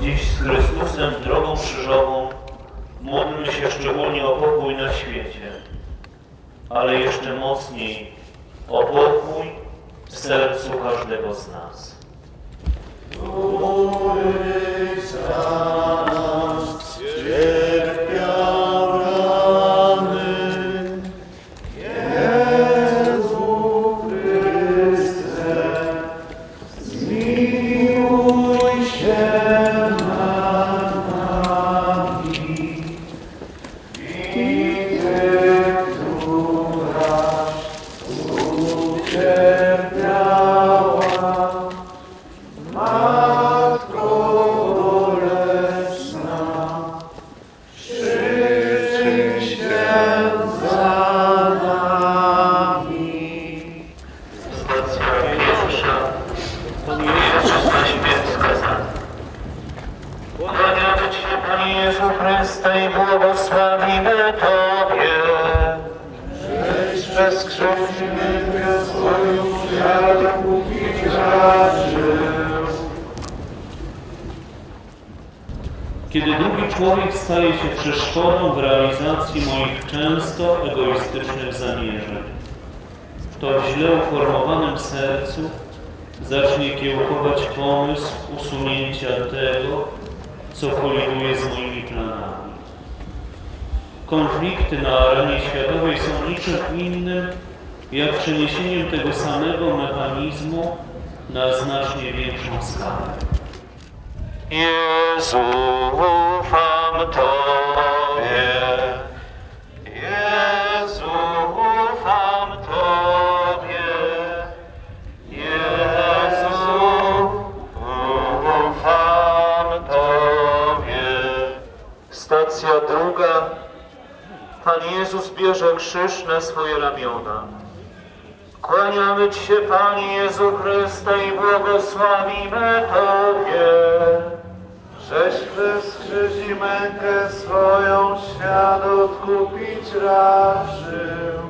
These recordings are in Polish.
dziś z Chrystusem drogą krzyżową, módlmy się szczególnie o pokój na świecie, ale jeszcze mocniej o pokój w sercu każdego z nas. Przez krzyż imię swoją wiarę kupić Kiedy drugi człowiek staje się przeszkodą w realizacji moich często egoistycznych zamierzeń, to w źle uformowanym sercu zacznie kiełkować pomysł usunięcia tego, co koliduje z moimi planami. Konflikty na arenie światowej są niczym innym, jak przeniesieniem tego samego mechanizmu na znacznie większą skalę. Jezu, ufam Tobie. Jezu, ufam Tobie. Jezu, ufam Tobie. Stacja druga. Pan Jezus bierze krzyż na swoje ramiona. Kłaniamy Ci się, Panie Jezu Chryste, i błogosławimy Tobie. Żeś przez krzyż i mękę swoją świat odkupić raczył.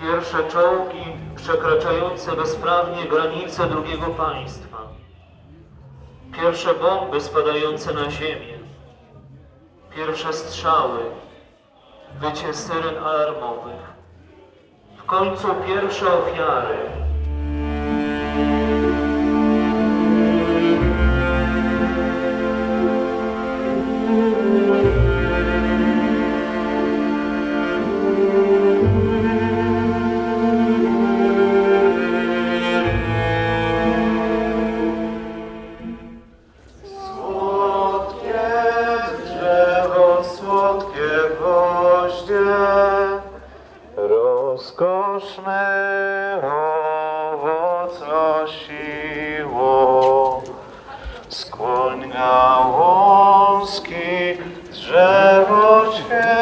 Pierwsze czołgi przekraczające bezprawnie granice drugiego państwa. Pierwsze bomby spadające na ziemię. Pierwsze strzały. Wycie syren alarmowych. W końcu pierwsze ofiary. Owoc nosiło. Skłoń gałązki, drzewo święte,